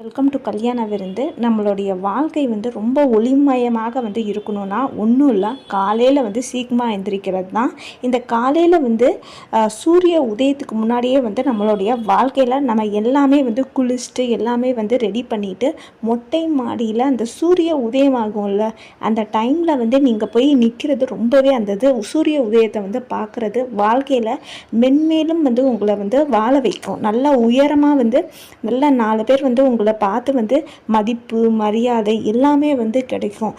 Welcome to கல்யாண விருந்து. நம்மளுடைய வாழ்க்கை வந்து ரொம்ப ஒளிமயமாக வந்து இருக்கணும்னா ஒன்றும் இல்லை. காலையில் வந்து சீக்கிரமாக எந்திரிக்கிறது தான். இந்த காலையில் வந்து சூரிய உதயத்துக்கு முன்னாடியே வந்து நம்மளுடைய வாழ்க்கையில் நம்ம எல்லாமே வந்து குளிச்சுட்டு எல்லாமே வந்து ரெடி பண்ணிவிட்டு மொட்டை மாடியில் அந்த சூரிய உதயமாகும்ல அந்த டைமில் வந்து நீங்கள் போய் நிற்கிறது ரொம்பவே அந்த இது சூரிய உதயத்தை வந்து பார்க்குறது வாழ்க்கையில் மென்மேலும் வந்து உங்களை வந்து வாழ வைக்கும். நல்லா உயரமாக வந்து நல்லா நாலு பேர் வந்து உங்களை பார்த்து வந்து மதிப்பு மரியாதை எல்லாமே வந்து கிடைக்கும்.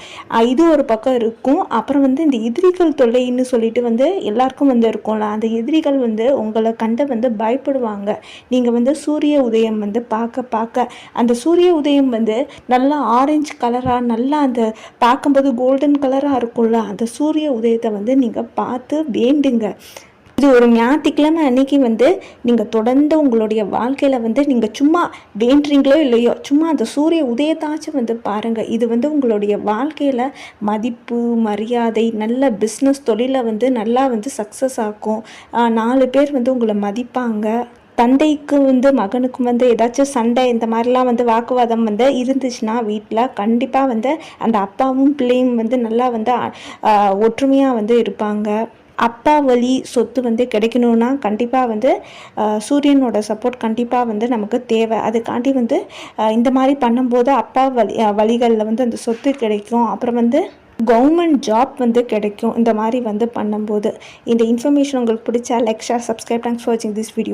இது ஒரு பக்கம் இருக்கும். அப்புறம் வந்து இந்த எதிரிகள் தொல்லைன்னு சொல்லிட்டு வந்து எல்லாருக்கும் வந்து இருக்கும்ல அந்த எதிரிகள் வந்து உங்களை கண்டு வந்து பயப்படுவாங்க. நீங்கள் வந்து சூரிய உதயம் வந்து பார்க்க பார்க்க அந்த சூரிய உதயம் வந்து நல்லா ஆரஞ்சு கலராக நல்லா அந்த பார்க்கும்போது கோல்டன் கலராக இருக்கும்ல அந்த சூரிய உதயத்தை வந்து நீங்கள் பார்த்து வேண்டுங்க. இது ஒரு ஞாயிற்றுக்கிழமை அன்னைக்கு வந்து நீங்கள் தொடர்ந்து உங்களுடைய வாழ்க்கையில் வந்து நீங்கள் சும்மா வேண்டுறீங்களோ இல்லையோ சும்மா அந்த சூரிய உதயத்தாச்சும் வந்து பாருங்கள் இது வந்து உங்களுடைய வாழ்க்கையில் மதிப்பு மரியாதை நல்ல பிஸ்னஸ் தொழிலை வந்து நல்லா வந்து சக்ஸஸ் ஆக்கும். நாலு பேர் வந்து உங்களை மதிப்பாங்க. தந்தைக்கு வந்து மகனுக்கும் வந்து ஏதாச்சும் சண்டை இந்த மாதிரிலாம் வந்து வாக்குவாதம் வந்து இருந்துச்சுன்னா வீட்டில் கண்டிப்பாக வந்து அந்த அப்பாவும் பிள்ளையும் வந்து நல்லா வந்து ஒற்றுமையாக வந்து இருப்பாங்க. அப்பா வழி சொத்து வந்து கிடைக்கணும்னா கண்டிப்பாக வந்து சூரியனோட சப்போர்ட் கண்டிப்பாக வந்து நமக்கு தேவை. அதுக்காண்டி வந்து இந்த மாதிரி பண்ணும்போது அப்பா வழி வழிகளில் வந்து அந்த சொத்து கிடைக்கும். அப்புறம் வந்து கவர்மெண்ட் ஜாப் வந்து கிடைக்கும். இந்த மாதிரி வந்து பண்ணும்போது. இந்த இன்ஃபர்மேஷன் உங்களுக்கு பிடிச்சா like share subscribe thanks for வாட்சிங் திஸ் வீடியோ